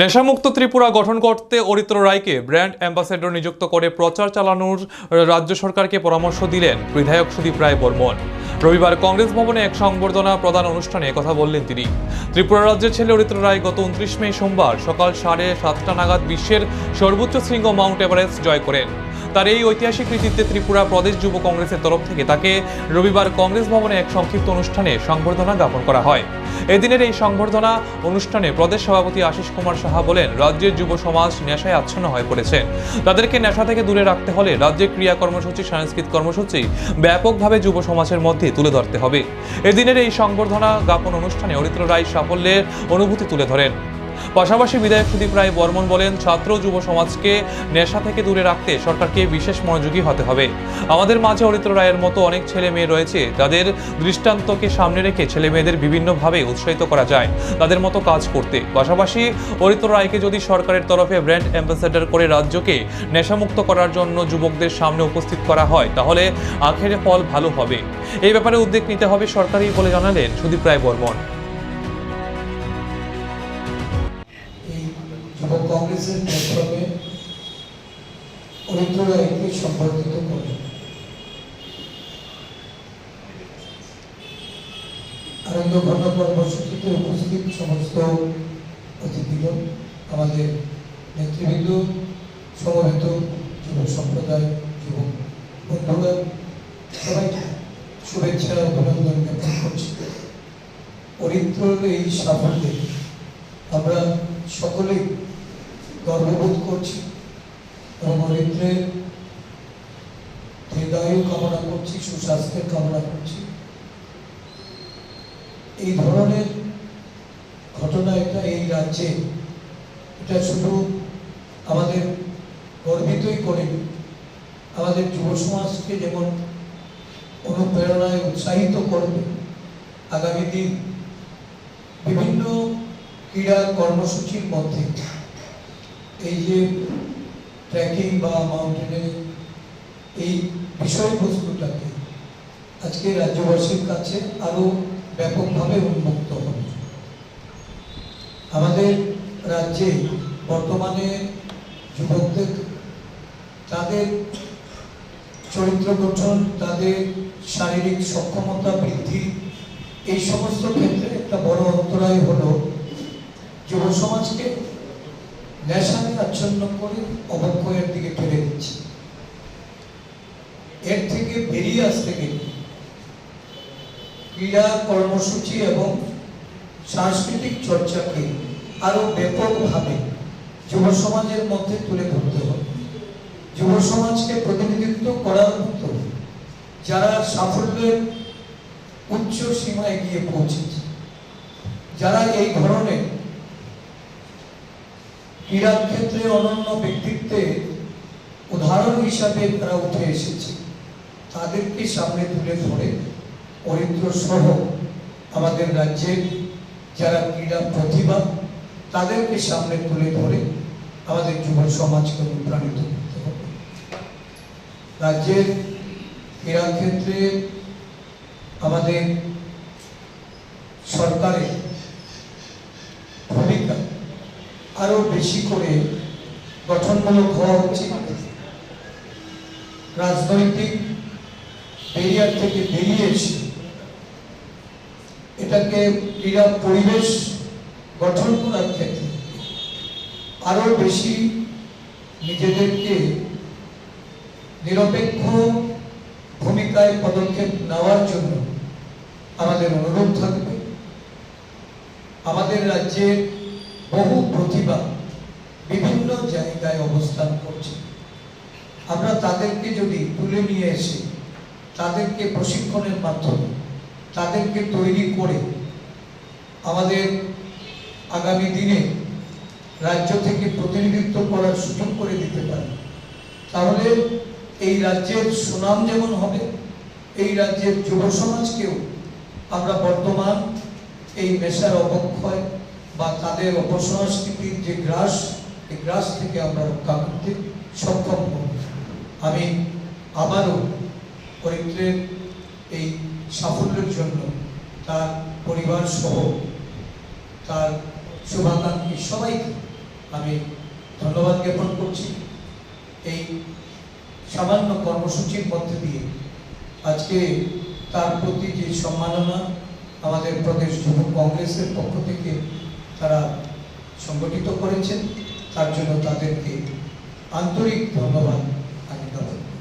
নেশামুক্ত ত্রিপুরা গঠন করতে অরিত্র রায়কে ব্র্যান্ড অ্যাম্বাসেডর নিযুক্ত করে প্রচার চালানোর রাজ্য সরকারকে পরামর্শ দিলেন বিধায়ক সুদীপ রায় বর্মন। রবিবার কংগ্রেস ভবনে এক সংবর্ধনা প্রদান অনুষ্ঠানে কথা বললেন তিনি। ত্রিপুরা রাজ্যের ছেলে অরিত্র রায় গত উনত্রিশ মে সোমবার সকাল সাড়ে সাতটা নাগাদ বিশ্বের সর্বোচ্চ শৃঙ্গ মাউন্ট এভারেস্ট জয় করেন। তার এই ঐতিহাসিক কৃতিত্বে ত্রিপুরা প্রদেশ যুব কংগ্রেসের তরফ থেকে তাকে রবিবার কংগ্রেস ভবনে এক সংক্ষিপ্ত অনুষ্ঠানে সংবর্ধনা জ্ঞাপন করা হয়। এদিনের এই সংবর্ধনা অনুষ্ঠানে প্রদেশ সভাপতি আশিস কুমার সাহা বলেন, রাজ্যের যুব সমাজ নেশায় আচ্ছন্ন হয়ে পড়েছে। তাদেরকে নেশা থেকে দূরে রাখতে হলে রাজ্যের ক্রিয়া কর্মসূচি, সাংস্কৃতিক কর্মসূচি ব্যাপকভাবে যুব সমাজের মধ্যে তুলে ধরতে হবে। এদিনের এই সংবর্ধনা জ্ঞাপন অনুষ্ঠানে অরিত্র রায় সাফল্যের অনুভূতি তুলে ধরেন। পাশাপাশি বিধায়ক সুদীপ রায় বর্মন বলেন, ছাত্র যুব সমাজকে নেশা থেকে দূরে রাখতে সরকারকে বিশেষ মনোযোগী হতে হবে। আমাদের মাঝে অরিত্র রায়ের মতো অনেক ছেলে মেয়ে রয়েছে, যাদের দৃষ্টান্তকে সামনে রেখে ছেলে মেয়েদের বিভিন্নভাবে উৎসাহিত করা যায় তাদের মতো কাজ করতে। পাশাপাশি অরিত্র রায়কে যদি সরকারের তরফে ব্র্যান্ড অ্যাম্বাসেডর করে রাজ্যকে নেশামুক্ত করার জন্য যুবকদের সামনে উপস্থিত করা হয়, তাহলে আখেরে ফল ভালো হবে। এই ব্যাপারে উদ্যোগ নিতে হবে সরকারি বলে জানালেন সুদীপ রায় বর্মন। যুব কংগ্রেসের অরিত্র রায়কে সম্বর্ধিত করে আনন্দ ঘন কর্মসূচিতে উপস্থিত সমস্ত অতিথিগণ, আমাদের নেতৃবৃন্দ, সমবেত যুব সম্প্রদায় যুবক বন্ধুরা সবাইকে শুভেচ্ছা অভিনন্দন জ্ঞাপন করছি। অরিত্রর এই সাফল্যে আমরা সকলেই গর্ববোধ করছি। এবং অরিত্রের হৃদয় কামনা করছি, সুস্বাস্থ্যের কামনা করছি। এই ধরনের ঘটনা এটা এই রাজ্যে, এটা শুধু আমাদের গর্বিতই করে আমাদের যুব সমাজকে যেমন অনুপ্রেরণায় উৎসাহিত করবে আগামী দিন বিভিন্ন ক্রীড়া কর্মসূচির মধ্যে। এই যে ট্রেকিং বা মাউন্টেনের এই বিষয়বস্তুটাকে আজকে রাজ্যবাসীর কাছে আরও ব্যাপকভাবে উন্মুক্ত হবে। আমাদের রাজ্যে বর্তমানে যুবকদের, তাদের চরিত্র গঠন, তাদের শারীরিক সক্ষমতা বৃদ্ধি, এই সমস্ত ক্ষেত্রে একটা বড় অন্তরায় হলো যুব সমাজকে নেশায় আচ্ছন্ন করে অবক্ষয়ের দিকে ঠেলে দিচ্ছে। এর থেকে বেরিয়ে আসতে গেলে ক্রীড়া কর্মসূচি এবং সাংস্কৃতিক চর্চাকে আরও ব্যাপকভাবে যুব সমাজের মধ্যে তুলে ধরতে হবে। যুব সমাজকে প্রতিনিধিত্ব করার মতো যারা সাফল্যের উচ্চ সীমায় গিয়ে পৌঁছেছে, যারা এই ধরনের ক্রীড়ার ক্ষেত্রে অনন্য ব্যক্তিত্বে উদাহরণ হিসাবে তারা উঠে এসেছে। তাদেরকে সামনে তুলে ধরে অরিত্র সহ আমাদের রাজ্যের যারা ক্রীড়া প্রতিভা, তাদেরকে সামনে তুলে ধরে আমাদের যুব সমাজকে অনুপ্রাণিত করতে হবে। রাজ্যের ক্রীড়া ক্ষেত্রে আমাদের সরকারের আরও বেশি করে গঠনমূলক হওয়া উচিত। রাজনৈতিক বেরিয়ার থেকে বেরিয়ে এসে এটাকে ক্রীড়া পরিবেশ গঠন করার ক্ষেত্রে আরও বেশি নিজেদেরকে নিরপেক্ষ ভূমিকায় পদক্ষেপ নেওয়ার জন্য আমাদের অনুরোধ থাকবে। আমাদের রাজ্যের বহু প্রতিভা বিভিন্ন জায়গায় অবস্থান করছে আমরা তাদেরকে যদি তুলে নিয়ে এসে তাদেরকে প্রশিক্ষণের মাধ্যমে, তাদেরকে তৈরি করে আমাদের আগামী দিনে রাজ্য থেকে প্রতিনিধিত্ব করার সুযোগ করে দিতে পারি, তাহলে এই রাজ্যের সুনাম যেমন হবে, এই রাজ্যের যুব সমাজকেও আমরা বর্তমান এই নেশার অবক্ষয় বা তাদের অপসংস্কৃতির যে গ্রাস, এই গ্রাস থেকে আমরা রক্ষা করতে সক্ষম হব। আমি আবারও অরিত্রের এই সাফল্যের জন্য তার পরিবার সহ তার শুভাকাঙ্ক্ষী সবাইকে আমি ধন্যবাদ জ্ঞাপন করছি। এই সামান্য কর্মসূচির মধ্যে দিয়ে আজকে তার প্রতি যে সম্মাননা আমাদের প্রদেশ যুব কংগ্রেসের পক্ষ থেকে তারা সংগঠিত করেছেন, তার জন্য তাদেরকে আন্তরিক ধন্যবাদ। capital.